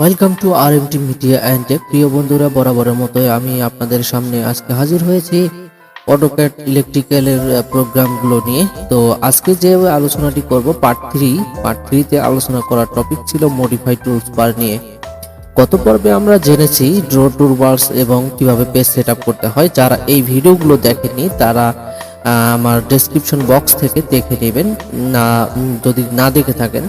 Welcome to R M T media and প্রিয় বন্ধুরা, বরাবরের মতোই আমি আপনাদের সামনে আজকে হাজির হয়েছি অটোক্যাট ইলেকট্রিক্যালের প্রোগ্রামগুলো নিয়ে। তো আজকে যে আলোচনাটি করব পার্ট থ্রি পার্ট থ্রিতে আলোচনা করার টপিক ছিল মডিফাই টুলস বার নিয়ে। গত পর্বে আমরা জেনেছি ড্র টুলবার্স এবং কীভাবে পেজ সেট করতে হয়। যারা এই ভিডিওগুলো দেখেনি তারা আমার ডেসক্রিপশন বক্স থেকে দেখে নেবেন। না যদি না দেখে থাকেন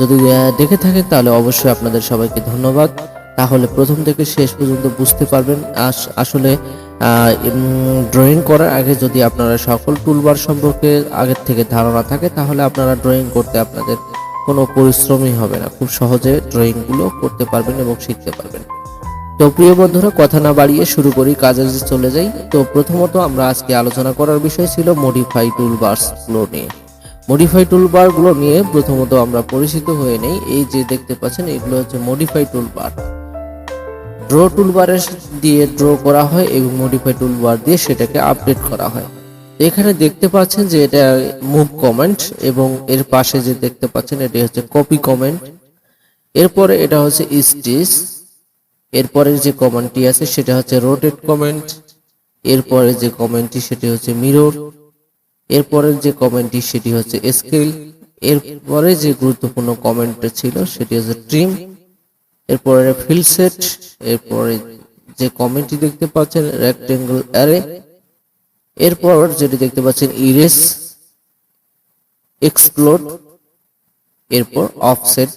যদি দেখে থাকেন তাহলে অবশ্যই আপনাদের সবাইকে ধন্যবাদ। তাহলে প্রথম থেকে শেষ পর্যন্ত বুঝতে পারবেন, আস- আসলে ড্রয়িং করার আগে যদি আপনারা সকল টুলবার সম্পর্কে আগের থেকে ধারণা থাকে, তাহলে আপনারা ড্রয়িং করতে আপনাদের কোনো পরিশ্রমই হবে না। খুব সহজে ড্রয়িংগুলো করতে পারবেন এবং শিখতে পারবেন। তো প্রিয় বন্ধুরা, কথা না বাড়িয়ে শুরু করি, কাজে চলে যাই, তো প্রথমত আমরা আজকে আলোচনা করার বিষয় ছিল মডিফাই টুলবার্সগুলো নিয়ে। মডিফাই টুলবারগুলো নিয়ে প্রথমত আমরা পরিচিত হয়ে নেই। এই যে দেখতে পাচ্ছেন, এগুলো হচ্ছে মডিফাই টুলবার ড্র টুলবারের দিয়ে ড্র করা হয় এবং মডিফাই টুলবার দিয়ে সেটাকে আপডেট করা হয়। এখানে দেখতে পাচ্ছেন যে এটা মুভ কমেন্ট এবং এর পাশে যে দেখতে পাচ্ছেন, এটি হচ্ছে কপি কমেন্ট এরপরে এটা হচ্ছে স্টিচ এরপরে যে কমেন্টটি আছে, সেটা হচ্ছে রোটেট কমেন্ট এরপরে যে কমেন্টটি সেটি হচ্ছে মিরর এরপরের যে কমেন্টটি, সেটি হচ্ছে স্কেল। এরপরে যে গুরুত্বপূর্ণ কমেন্টটা ছিল, সেটি হচ্ছে ট্রিম এরপরে ফিল সেট এরপরে যে কমেন্টটি দেখতে পাচ্ছেন রেক্টেঙ্গল অ্যারে এরপর যেটি দেখতে পাচ্ছেন ইরেস এক্সপ্লোড এরপর অফসেট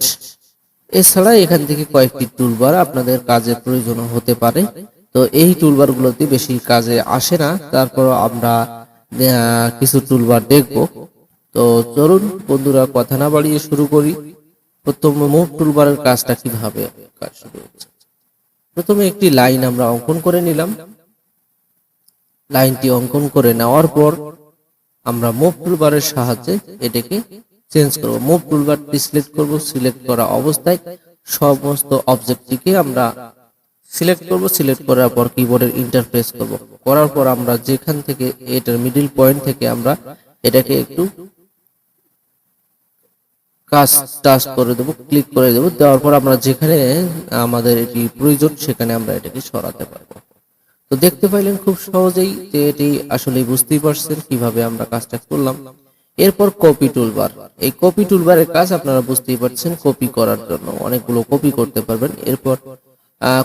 এছাড়া এখান থেকে কয়েকটি টুলবার আপনাদের কাজে প্রয়োজন হতে পারে। তো এই টুলবার গুলোতে বেশি কাজে আসে না। তারপর আমরা কিছু টুলবার দেখব। তো চলুন বন্ধুরা, কথা না বাড়িয়ে শুরু করি। প্রথম মুভ টুলবারের কাজটা কীভাবে কাজ শুরু হচ্ছে। প্রথমে একটি লাইন আমরা অঙ্কন করে নিলাম। লাইনটি অঙ্কন করে নেওয়ার পর আমরা মুভ টুলবারের সাহায্যে এটাকে চেঞ্জ করব। মুভ টুলবারটি সিলেক্ট করব। সিলেক্ট করা অবস্থায় সমস্ত অবজেক্টটিকে আমরা সিলেক্ট করব সিলেক্ট করার পর কিবোর্ডের ইন্টারফেস করব। করার পর আমরা যেখান থেকে এটার মিডিল পয়েন্ট থেকে আমরা এটাকে একটু কাজ টাচ করে দেবো ক্লিক করে দেবো। দেওয়ার পর আমরা যেখানে আমাদের এটি প্রয়োজন, সেখানে আমরা এটাকে সরাতে পারব। তো দেখতে পাইলেন খুব সহজেই যে এটি আসলে বুঝতেই পারছেন কীভাবে আমরা কাজটা করলাম। এরপর কপি টুলবার এই কপি টুলবারের কাজ আপনারা বুঝতেই পারছেন কপি করার জন্য। অনেকগুলো কপি করতে পারবেন। এরপর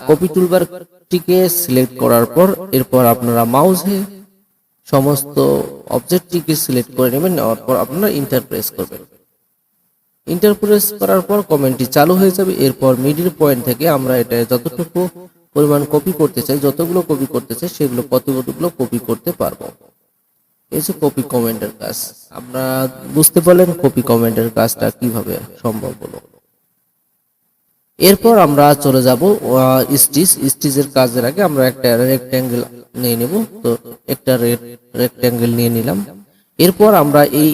কপি টুলবারটিকে সিলেক্ট করার পর এরপর আপনারা মাউসে সমস্ত অবজেক্টটিকে সিলেক্ট করে নেবেন, নেওয়ার পর আপনারা ইন্টারপ্রেস করবেন। ইন্টারপ্রেস করার পর কমেন্টটি চালু হয়ে যাবে। এরপর মিডিল পয়েন্ট থেকে আমরা এটা যতটুকু পরিমাণ কপি করতে চাই, যতগুলো কপি করতে চাই, সেগুলো কতগুলো কপি করতে পারব। এই যে কপি কমেন্টের কাজ। আমরা বুঝতে পারলেন কপি কমেন্টের কাজটা কীভাবে সম্ভব হলো। এরপর আমরা চলে যাব স্টিচ। স্টিচের কাজের আগে আমরা একটা রেক্ট্যাঙ্গেল নিয়ে নেব। তো একটা রেক্ট্যাঙ্গেল নিয়ে নিলাম। এরপর আমরা এই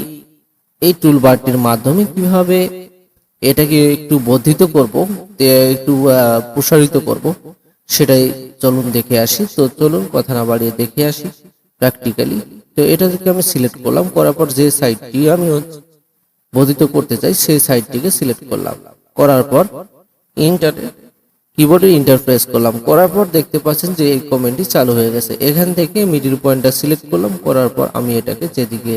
এই টুল টুলবারটির মাধ্যমে কীভাবে এটাকে একটু বর্ধিত করব একটু প্রসারিত করব, সেটাই চলুন দেখে আসি। তো চলুন কথা না বাড়িয়ে দেখে আসি প্র্যাকটিক্যালি তো এটা থেকে আমি সিলেক্ট করলাম, করার পর যে সাইডটি আমি বর্ধিত করতে চাই, সেই সাইটটিকে সিলেক্ট করলাম। করার পর ইন্টার কিবোর্ডে ইন্টারফেস করলাম। করার পর দেখতে পাচ্ছেন যে এই কমেন্টটি চালু হয়ে গেছে। এখান থেকে মিডিল পয়েন্টটা সিলেক্ট করলাম। করার পর আমি এটাকে যেদিকে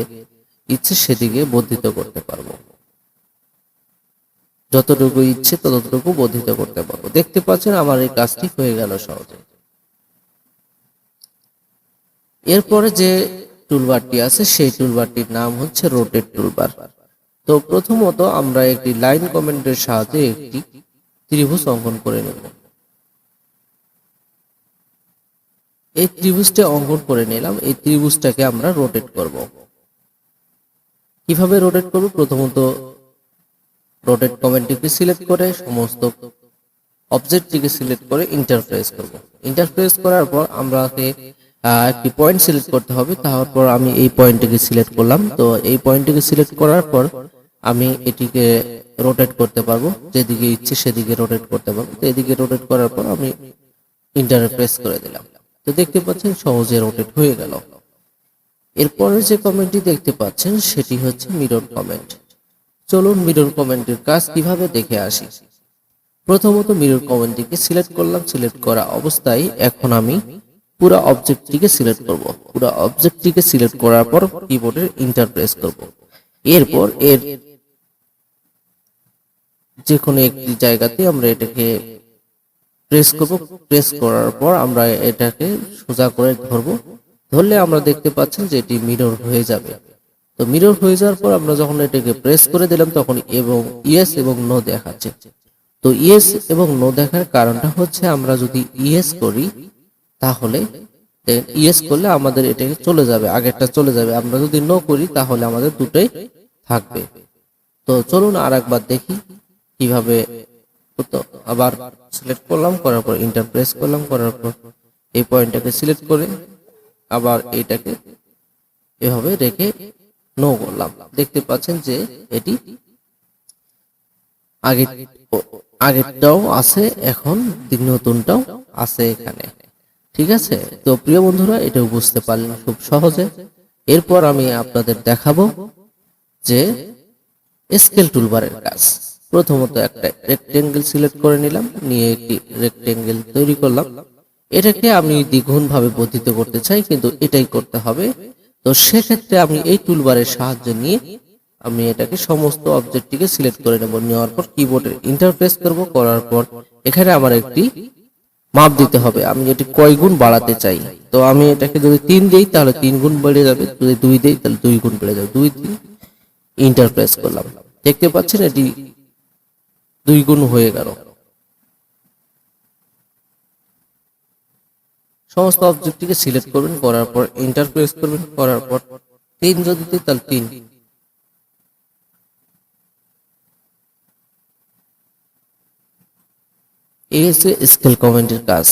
ইচ্ছে সেদিকে বর্ধিত করতে পারব। যতটুকু ইচ্ছে ততটুকু বর্ধিত করতে পারব। দেখতে পাচ্ছেন আমার এই কাজটি হয়ে গেল সহজে। এরপরে যে টুলবারটি আছে, সেই টুলবারটির নাম হচ্ছে রোটেট টুলবার তো প্রথমত আমরা একটি লাইন কমেন্টের সাহায্যে একটি ত্রিভুজ অঙ্কন করে নেব। এই ত্রিভুজটা অঙ্কন করে নিলাম, এই ত্রিভুজটাকে আমরা রোটেট করব। কীভাবে রোটেট করব? প্রথমত রোটেট কমেন্টটিকে সিলেক্ট করে, সমস্ত অবজেক্টটিকে সিলেক্ট করে ইন্টারফেস করব। ইন্টারফেস করার পর আমাকে একটি পয়েন্ট সিলেক্ট করতে হবে। তারপর আমি এই পয়েন্টটিকে সিলেক্ট করলাম। তো এই পয়েন্টটিকে সিলেক্ট করার পর আমি এটিকে রোটেট করতে পারব। যেদিকে ইচ্ছে সেদিকে রোটেট করতে পারব। তো এদিকে রোটেট করার পর আমি ইন্টারপ্রেস করে দিলাম। তো দেখতে পাচ্ছেন সহজে রোটেট হয়ে গেল। এরপরে যে কমেন্টটি দেখতে পাচ্ছেন, সেটি হচ্ছে মিরর কমেন্ট চলুন মিরর কমেন্টের কাজ কীভাবে দেখে আসি। প্রথমত মিরর কমেন্টটিকে সিলেক্ট করলাম। সিলেক্ট করা অবস্থায় এখন আমি পুরো অবজেক্টটিকে সিলেক্ট করব। পুরো অবজেক্টটিকে সিলেক্ট করার পর কিবোর্ডের ইন্টার প্রেস করব। এরপর এর যে কোনো একটি জায়গাতে আমরা এটাকে প্রেস করব। প্রেস করার পর আমরা এটাকে সোজা করে ধরব। ধরলে আমরা দেখতে পাচ্ছেন যে এটি মিরর হয়ে যাবে। তো মিরর হয়ে যাওয়ার পর আমরা যখন এটাকে প্রেস করে দিলাম, তখন এবং ইয়েস এবং নো দেখাচ্ছে। তো ইয়েস এবং নো দেখার কারণটা হচ্ছে আমরা যদি ইয়েস করি, তাহলে ইয়েস করলে আমাদের এটাকে চলে যাবে, আগেরটা চলে যাবে। আমরা যদি নো করি, তাহলে আমাদের দুটোই থাকবে। তো চলুন আর একবার দেখি। কীভাবে হতো? আবার সিলেক্ট করলাম, করার পর ইন্টার প্রেস করলাম, করার পর এই পয়েন্টটাকে সিলেক্ট করে আবার এইটাকে এভাবে রেখে নো করলাম। দেখতে পাচ্ছেন যে এটি আগে আগেরটাও আছে, এখন নতুনটাও আছে এখানে। ঠিক আছে? তো প্রিয় বন্ধুরা, এটাও বুঝতে পারলেন খুব সহজে। এরপর আমি আপনাদের দেখাবো যে স্কেল টুলবারের কাজ। প্রথমত একটা রেক্টেঙ্গেল সিলেক্ট করে নিলাম, নিয়ে একটি রেক্টেঙ্গেল তৈরি করলাম। এটাকে আমি দ্বিগুণ ভাবে বর্ধিত করতে চাই, কিন্তু এটাই করতে হবে। তো সেক্ষেত্রে আমি এই টুলবারের সাহায্য নিয়ে আমি এটাকে সমস্ত অবজেক্টটিকে সিলেক্ট করে নেব। নেওয়ার পর কিবোর্ডের ইন্টারফেস করব, করার পর এখানে আমার একটি মাপ দিতে হবে। আমি এটি কয় গুণ বাড়াতে চাই? তো আমি এটাকে যদি তিন দিই, তাহলে তিন গুণ বেড়ে যাবে। যদি দুই দিই, তাহলে দুই গুণ বেড়ে যাবে। দুই তিন ইন্টারপ্রেস করলাম। দেখতে পাচ্ছেন এটি দুই গুণ হয়ে গেল। সমস্ত অবজেক্টটিকে সিলেক্ট করবেন, করার পর ইন্টারপ্রেস করবেন, করার পর তিন যদি তাহলে তিন। এই হচ্ছে স্কেল কমেন্টের কাজ।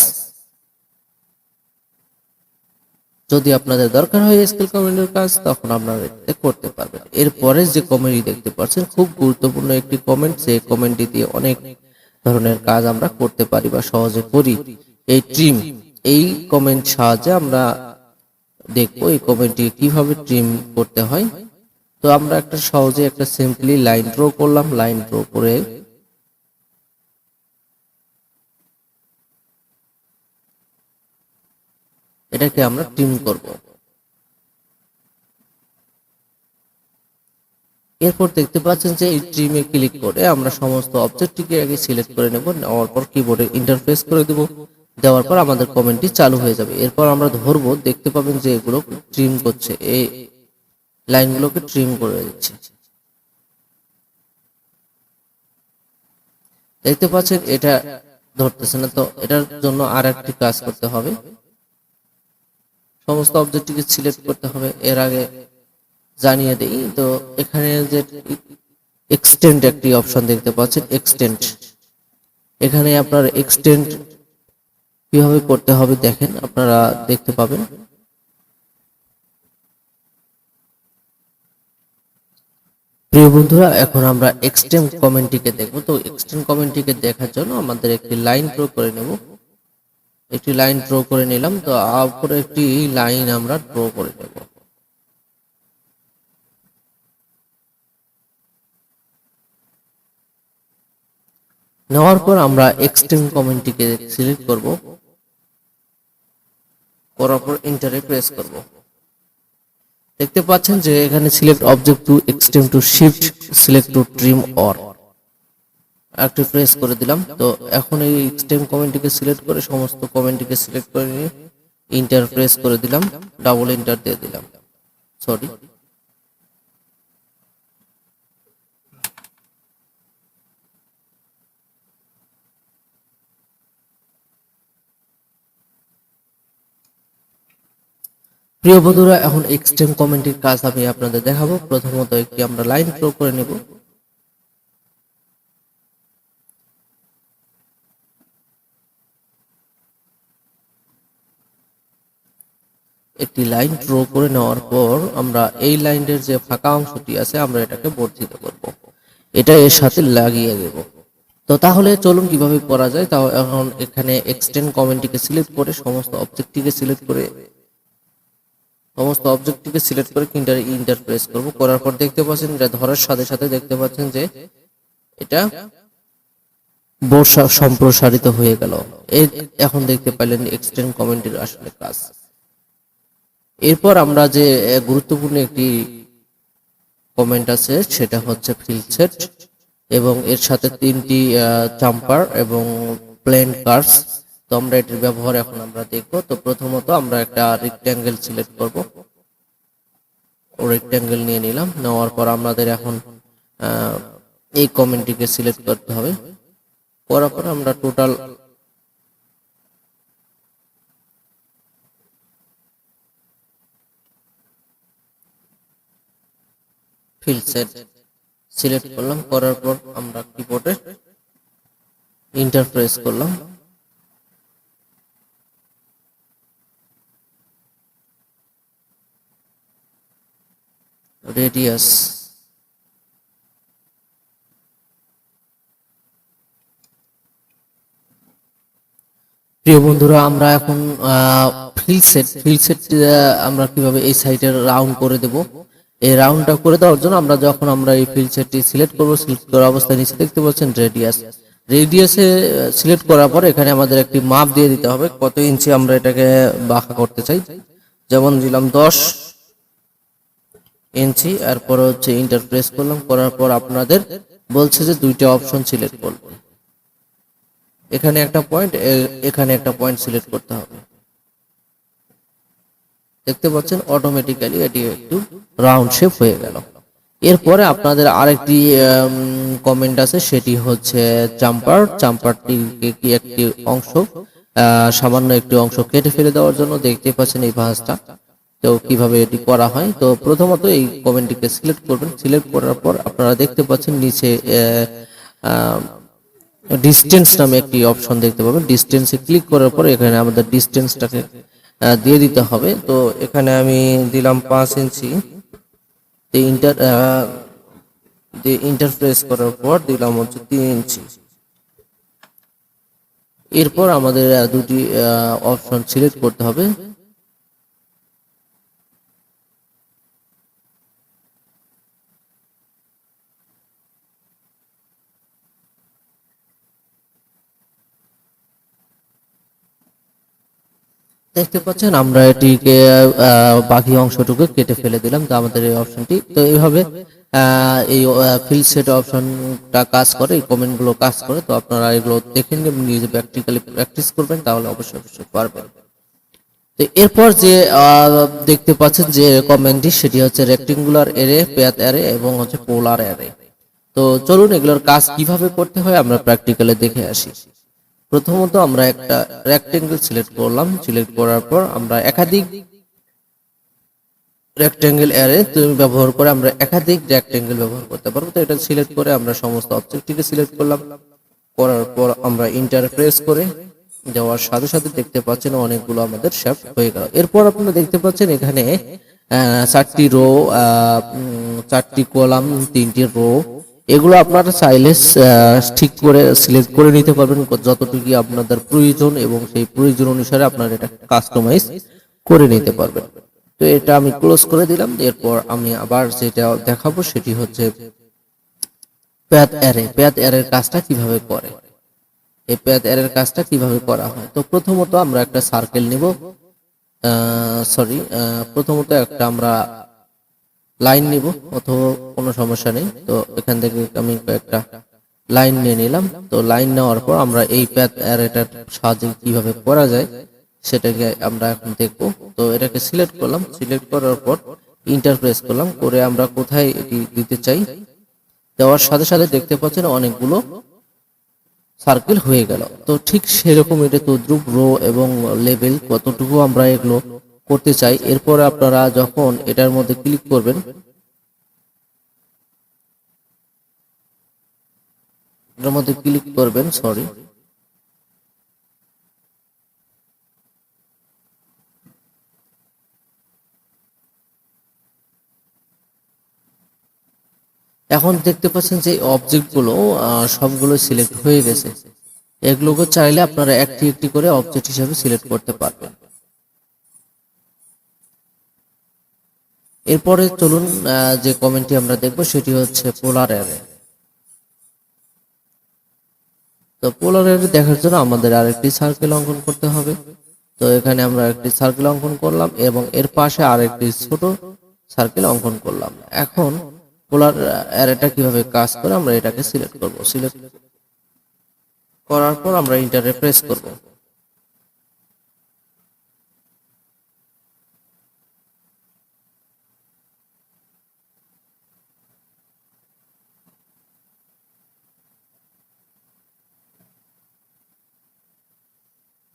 যদি আপনাদের দরকার হয় স্কেল কমেন্টের কাজ, তখন আপনারা করতে পারবেন। এরপরে যে কমেন্টটি দেখতে পাচ্ছেন, খুব গুরুত্বপূর্ণ একটি কমেন্ট, সেই কমেন্টটি দিয়ে অনেক ধরনের কাজ আমরা করতে পারি বা সহজে করি। এই ট্রিম এই কমেন্ট সাহায্যে আমরা দেখব এই কমেন্টটি কীভাবে ট্রিম করতে হয়। তো আমরা একটা সহজে একটা সিম্পলি লাইন ড্র করলাম লাইন ড্র করে এটাকে আমরা ট্রিম করব। এরপর দেখতে পাচ্ছেন যে এই ট্রিমে ক্লিক করে আমরা সমস্ত অবজেক্টটিকে আগে সিলেক্ট করে নেব, নেওয়ার পর কিবোর্ডে ইন্টারফেস করে দেব। দেওয়ার পর আমাদের কমেন্টটি চালু হয়ে যাবে। এরপর আমরা ধরবো, দেখতে পাবেন যে এগুলো ট্রিম করছে। এই লাইনগুলোকে ট্রিম করে দিচ্ছে। দেখতে পাচ্ছেন এটা ধরতেছে না, তো এটার জন্য আর একটি কাজ করতে হবে। সমস্ত অবজেক্টটিকে সিলেক্ট করতে হবে, এর আগে জানিয়ে দেই। তো এখানে যে এক্সটেন্ড একটি অপশন দেখতে পাচ্ছেন এক্সটেন্ড এখানে আপনার এক্সটেন্ড কীভাবে করতে হবে দেখেন, আপনারা দেখতে পাবেন। প্রিয় বন্ধুরা, এখন আমরা এক্সটেন্ড কমেন্টটিকে দেখব। তো এক্সটেন্ড কমেন্টটিকে দেখার জন্য আমাদের একটি লাইন প্রয়োগ করে নেব। একটি লাইন ড্র করে নিলাম, তো উপরে একটি লাইন আমরা ড্র করে নেব। নেওয়ার পর আমরা এক্সট্রিম কমেন্টটিকে সিলেক্ট করব। করার পর ইন্টারে প্রেস করব। দেখতে পাচ্ছেন যে এখানে select object to extend to shift select to trim or একটু প্রেস করে দিলাম। তো এখন এই এক্সটেন্ড কমেন্টটিকে সিলেক্ট করে সমস্ত কমেন্টটিকে সিলেক্ট করে নিয়ে ইন্টার প্রেস করে দিলাম ডাবল ইন্টার দিয়ে দিলাম। সরি প্রিয় বন্ধুরা, এখন এক্সটেন্ড কমেন্টের কাজ আমি আপনাদের দেখাবো। প্রথমত একটি আমরা লাইন ড্র করে নেব। একটি লাইন ড্র করে নেওয়ার পর আমরা এই লাইনের যে ফাঁকা অংশটি আছে, আমরা এটাকে বর্ধিত করব। এটা এর সাথে লাগিয়ে দেব। তো তাহলে চলুন কীভাবে করা যায়, তাও এখন এখানে এক্সটেন্ড কমেন্টটিকে সিলেক্ট করে, সমস্ত অবজেক্টটিকে সিলেক্ট করে, সমস্ত অবজেক্টটিকে সিলেক্ট করে ইন্টার ইন্টার প্রেস করব। করার পর দেখতে পাচ্ছেন এটা ধরার সাথে সাথে দেখতে পাচ্ছেন যে, এটা বর্ষা সম্প্রসারিত হয়ে গেল। এখন দেখতে পাইলেন এক্সটেন্ড কমেন্টের আসলে কাজ। এরপর আমরা যে গুরুত্বপূর্ণ একটি কমেন্ট আছে, সেটা হচ্ছে ফিলসেট এবং এর সাথে তিনটি চাম্পার এবং প্লেন কার্স তো আমরা এটির ব্যবহার এখন আমরা দেখব। তো প্রথমত আমরা একটা রেক্ট্যাঙ্গেল সিলেক্ট করব। রেক্ট্যাঙ্গেল নিয়ে নিলাম। নেওয়ার পর আমাদের এখন এই কমেন্টটিকে সিলেক্ট করতে হবে। করার পর আমরা টোটাল ফিল সেট সিলেক্ট করলাম, করার পর আমরা কিবোর্ডে ইন্টারপ্রেস করলাম। রেডিয়াস প্রিয় বন্ধুরা, আমরা এখন ফিল সেট ফিল সেট আমরা কীভাবে এই সাইডে রাউন্ড করে দেব? এই রাউন্ডটা করে দেওয়ার জন্য আমরা যখন আমরা এই ফিল সেটটি সিলেক্ট করব সিলেক্ট করার অবস্থায় নিচে দেখতে পাচ্ছেন রেডিয়াস রেডিয়াসে সিলেক্ট করার পর এখানে আমাদের একটি মাপ দিয়ে দিতে হবে, কত ইঞ্চি আমরা এটাকে বাঁকা করতে চাই। যেমন দিলাম দশ ইঞ্চি এরপর হচ্ছে ইন্টারপ্রেস করলাম, করার পর আপনাদের বলছে যে দুইটা অপশন সিলেক্ট করবেন এখানে একটা পয়েন্ট এখানে একটা পয়েন্ট সিলেক্ট করতে হবে। দেখতে পাচ্ছেন অটোমেটিক্যালি এটি একটু রাউন্ড শেপ হয়ে গেল। এরপরে আপনাদের আরেকটি কমেন্ট আছে, সেটি হচ্ছে চাম্পার চাম্পারটি কি একটি অংশ সামান্য একটি অংশ কেটে ফেলে দেওয়ার জন্য দেখতে পাচ্ছেন এই ভাঁজটা। তো কীভাবে এটি করা হয়? তো প্রথমত এই কমেন্টটিকে সিলেক্ট করবেন। সিলেক্ট করার পর আপনারা দেখতে পাচ্ছেন নিচে ডিস্টেন্স নামে একটি অপশন দেখতে পাবেন। ডিস্টেন্সে ক্লিক করার পর এখানে আমাদের ডিস্টেন্সটাকে দিয়ে দিতে হবে। তো এখানে আমি দিলাম পাঁচ ইঞ্চি। ইন্টার দিয়ে ইন্টারফেস করার পর দিলাম হচ্ছে তিন ইঞ্চি। এরপর আমাদের দুটি অপশন সিলেক্ট করতে হবে। দেখতে পাচ্ছেন, আমরা এটিকে বাকি অংশটুকু কেটে ফেলে দিলাম, তো আমাদের এই অপশনটি। তো এইভাবে এই ফিল সেট অপশনটা কাজ করে, এই কমেন্টগুলো কাজ করে, তো আপনারা এগুলো দেখে নিয়ে নিজে প্র্যাকটিক্যালি প্র্যাকটিস করবেন, তাহলে অবশ্যই অবশ্যই পারবেন। তো এরপর যে দেখতে পাচ্ছেন যে কমেন্টটি সেটি হচ্ছে রেক্টেঙ্গুলার এরে প্যাথ এরে এবং হচ্ছে পোলার এরে তো চলুন এগুলোর কাজ কীভাবে করতে হয়, আমরা প্র্যাকটিক্যালি দেখে আসি। প্রথমত আমরা একটা রেক্টেঙ্গেল সিলেক্ট করলাম। সিলেক্ট করার পর আমরা একাধিক রেক্টেঙ্গেল অ্যারে তুমি ব্যবহার করে আমরা একাধিক রেক্টেঙ্গেল ব্যবহার করতে পারব। তো এটা সিলেক্ট করে আমরা সমস্ত অবজেক্টটিকে সিলেক্ট করলাম। করার পর আমরা ইন্টারপ্রেস করে দেওয়ার সাথে সাথে দেখতে পাচ্ছেন অনেকগুলো আমাদের শেপ হয়ে গেল। এরপর আপনারা দেখতে পাচ্ছেন এখানে চারটি রো চারটি কলাম তিনটি রো এগুলো আপনারা চাইলে ঠিক করে সিলেক্ট করে নিতে পারবেন যতটুকু আপনাদের প্রয়োজন এবং সেই প্রয়োজন অনুসারে আপনারা এটা কাস্টমাইজ করে নিতে পারবেন। তো এটা আমি ক্লোজ করে দিলাম, এরপর আমি আবার যেটা দেখাবো সেটি হচ্ছে প্যাথ অ্যারে প্যাথ অ্যারের কাজটা কীভাবে করে? এই প্যাথ অ্যারের কাজটা কীভাবে করা হয়? তো প্রথমত আমরা একটা সার্কেল নিব সরি প্রথমত একটা আমরা লাইন নিব, অথবা কোনো সমস্যা নেই। তো এখান থেকে আমি একটা লাইন নিয়ে নিলাম। তো লাইন নেওয়ার পর আমরা এই প্যাথ অ্যারেটার সাহায্যে কীভাবে করা যায়, সেটাকে আমরা এখন দেখব। তো এটাকে সিলেক্ট করলাম। সিলেক্ট করার পর ইন্টারপ্রেস করলাম। করে আমরা কোথায় এটি দিতে চাই, দেওয়ার সাথে সাথে দেখতে পাচ্ছেন অনেকগুলো সার্কেল হয়ে গেল। তো ঠিক সেরকম এটা তদ্রুপ রো এবং লেভেল কতটুকু আমরা এগুলো করতে চাই, এরপর আপনারা যখন এটার মধ্যে ক্লিক করবেন, এটার মধ্যে ক্লিক করবেন সরি এখন দেখতে পাচ্ছেন যে অবজেক্টগুলো সবগুলো সিলেক্ট হয়ে গেছে। এগুলোকে চাইলে আপনারা একটি একটি করে অবজেক্ট হিসাবে সিলেক্ট করতে পারবেন। এরপরে চলুন যে কমেন্টটি আমরা দেখব সেটি হচ্ছে পোলার অ্যারে। তো পোলার অ্যারে দেখার জন্য আমাদের আরেকটি সার্কেল অঙ্কন করতে হবে। তো এখানে আমরা একটি সার্কেল অঙ্কন করলাম এবং এর পাশে আরেকটি ছোট সার্কেল অঙ্কন করলাম। এখন পোলার অ্যারেটা কীভাবে কাজ করে আমরা এটাকে সিলেক্ট করব। সিলেক্ট করার পর আমরা ইন্টারে প্রেস করব।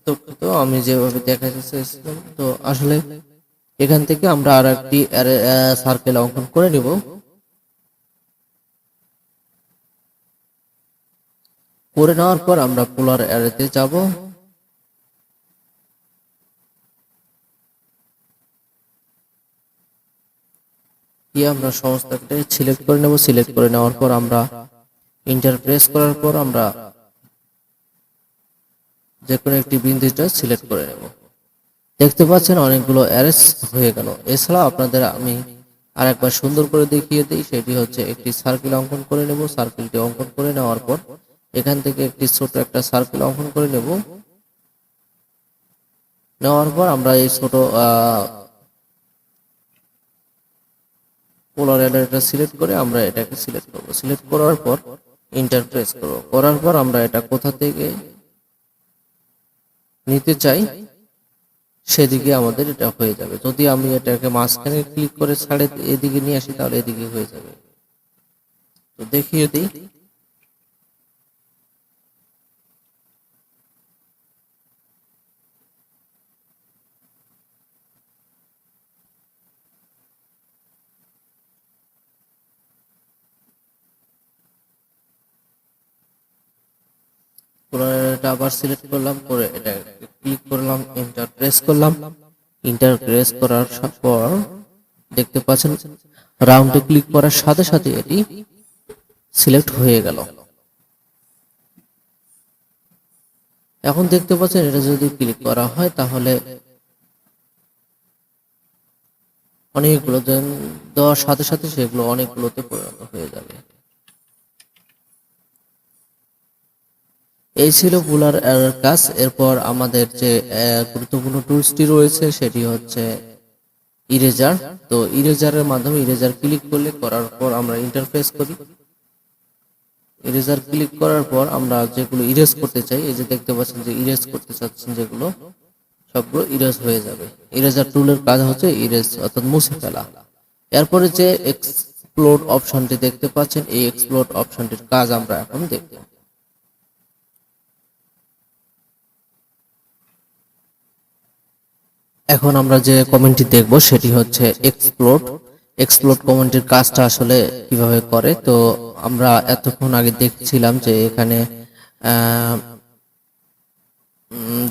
তো তো আমি যেভাবে দেখাতে চেয়েছিলাম, তো আসলে এখান থেকে আমরা আর একটি সার্কেল অঙ্কন করে করে নেওয়ার পর আমরা পোলার অ্যারেতে যাব। সিলেক্ট করে নেব। সিলেক্ট করে নেওয়ার পর আমরা ইন্টার প্রেস করার পর আমরা যে কোনো একটি বিন্দুটা সিলেক্ট করে নেব। দেখতে পাচ্ছেন অনেকগুলো অ্যারেস হয়ে গেল। এছাড়া আপনাদের আমি আরেকবার সুন্দর করে দেখিয়ে দিই, সেটি হচ্ছে একটি সার্কেল অঙ্কন করে নেব। সার্কেলটি অঙ্কন করে নেওয়ার পর এখান থেকে একটি ছোট একটা সার্কেল অঙ্কন করে নেব। নেওয়ার পর আমরা এই ছোট পোলার এটা সিলেক্ট করে আমরা এটাকে সিলেক্ট করব। সিলেক্ট করার পর ইন্টার প্রেস করব। করার পর আমরা এটা কোথা থেকে নিতে চাই, সেদিকে আমাদের এটা হয়ে যাবে। যদি আমি এটাকে মাঝখানে ক্লিক করে ছাড়ে এদিকে নিয়ে আসি, তাহলে এদিকে হয়ে যাবে। তো দেখিয়ে দিই এটা আবার সিলেক্ট করলাম, করে এটা ক্লিক করলাম ইন্টার প্রেস করলাম। ইন্টার প্রেস করার পর দেখতে পাচ্ছেন রাউন্ডে ক্লিক করার সাথে সাথে এটি সিলেক্ট হয়ে গেল। এখন দেখতে পাচ্ছেন, এটা যদি ক্লিক করা হয়, তাহলে অনেকগুলো দেওয়ার সাথে সাথে সেগুলো অনেকগুলোতে পরিণত হয়ে যাবে। এই ছিল বুলার কাজ। এরপর আমাদের যে গুরুত্বপূর্ণ টুলসটি রয়েছে, সেটি হচ্ছে ইরেজার তো ইরেজারের মাধ্যমে ইরেজার ক্লিক করলে করার পর আমরা ইন্টারফেস করি। ইরেজার ক্লিক করার পর আমরা যেগুলো ইরেজ করতে চাই, এই যে দেখতে পাচ্ছেন যে ইরেজ করতে চাচ্ছেন যেগুলো, সবগুলো ইরেজ হয়ে যাবে। ইরেজার টুলের কাজ হচ্ছে ইরেজ অর্থাৎ মুছে ফেলা। এরপরে যে এক্সপ্লোড অপশনটি দেখতে পাচ্ছেন, এই এক্সপ্লোড অপশনটির কাজ আমরা এখন দেখব। এখন আমরা যে কমেন্টটি দেখব, সেটি হচ্ছে এক্সপ্লোড এক্সপ্লোড কমেন্টের কাজটা আসলে কীভাবে করে? তো আমরা এতক্ষণ আগে দেখছিলাম যে এখানে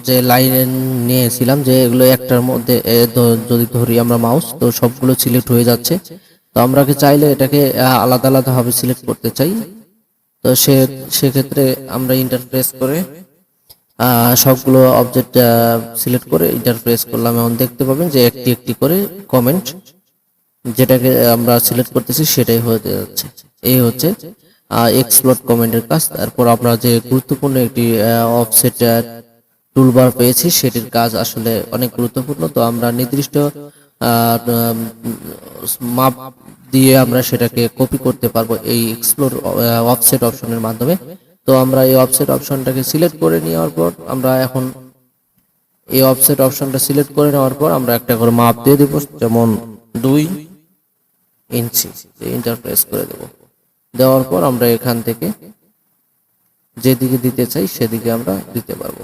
যে লাইন নিয়েছিলাম যে এগুলো একটার মধ্যে যদি ধরি আমরা মাউস তো সবগুলো সিলেক্ট হয়ে যাচ্ছে। তো আমরা কি চাইলে এটাকে আলাদা আলাদাভাবে সিলেক্ট করতে চাই? তো সে, সেক্ষেত্রে আমরা ইন্টারপ্রেস করে সবগুলো অবজেক্ট সিলেক্ট করে ইন্টারপ্রেস করলাম। এখন দেখতে পাবেন যে একটি একটি করে কমেন্ট যেটাকে আমরা সিলেক্ট করতেছি সেটাই হয়ে যাচ্ছে। এই হচ্ছে এক্সপ্লোর কমেন্টের কাজ। তারপর আমরা যে গুরুত্বপূর্ণ একটি অফসেট টুলবার পেয়েছি, সেটির কাজ আসলে অনেক গুরুত্বপূর্ণ। তো আমরা নির্দিষ্ট মাপ দিয়ে আমরা সেটাকে কপি করতে পারব এই এক্সপ্লোর অফসেট অপশনের মাধ্যমে। তো আমরা এই অফসেট অপশনটাকে সিলেক্ট করে নেওয়ার পর, আমরা এখন এই অফসেট অপশনটা সিলেক্ট করে নেওয়ার পর আমরা একটা করে মাপ দিয়ে দেব, যেমন দুই ইঞ্চি ইন্টারপ্রেস করে দেব। দেওয়ার পর আমরা এখান থেকে যেদিকে দিতে চাই সেদিকে আমরা দিতে পারব।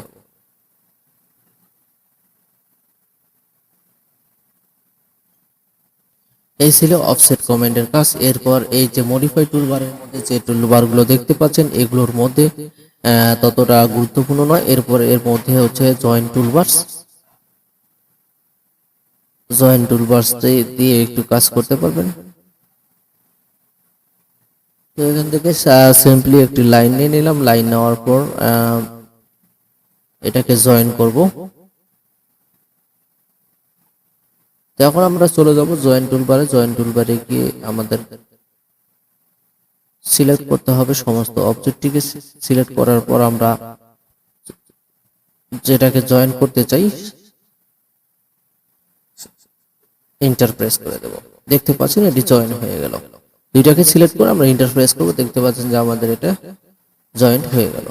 এই ছিল অফসেট কমেন্টের কাজ। এরপর এই যে মডিফাই টুলবারের মধ্যে যে টুলবারগুলো দেখতে পাচ্ছেন, এগুলোর মধ্যে ততটা গুরুত্বপূর্ণ নয়। এরপর এর মধ্যে হচ্ছে জয়েন্ট টুলবার্স জয়েন্ট টুলবার্স দিয়ে একটু কাজ করতে পারবেন। তো এখান থেকে সিম্পলি একটি লাইন নিয়ে নিলাম। লাইন নেওয়ার পর এটাকে জয়েন করব। তো এখন আমরা চলে যাব জয়েন্ট টুলবারে জয়েন্ট টুলবারে গিয়ে আমাদের সিলেক্ট করতে হবে সমস্ত অবজেক্টটিকে সিলেক্ট করার পর আমরা যেটাকে জয়েন করতে চাই ইন্টারপ্রেস করে দেব। দেখতে পাচ্ছেন, এটি জয়েন হয়ে গেল। দুইটাকে সিলেক্ট করে আমরা ইন্টারপ্রেস করব। দেখতে পাচ্ছেন যে আমাদের এটা জয়েন্ট হয়ে গেল।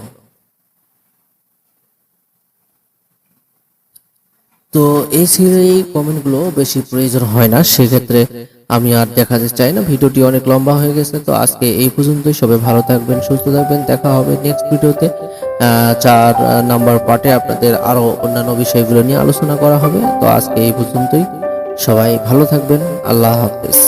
তো এই সিরিজের কমেন্টগুলো বেশি প্রয়োজন হয় না, সেক্ষেত্রে আমি আর দেখা যেতে চাই না। ভিডিওটি অনেক লম্বা হয়ে গেছে, তো আজকে এই পর্যন্তই। সবাই ভালো থাকবেন, সুস্থ থাকবেন, দেখা হবে নেক্সট ভিডিওতে চার নাম্বার পার্টে আপনাদের আরও অন্যান্য বিষয়গুলো নিয়ে আলোচনা করা হবে। তো আজকে এই পর্যন্তই। সবাই ভালো থাকবেন, আল্লাহ হাফেজ।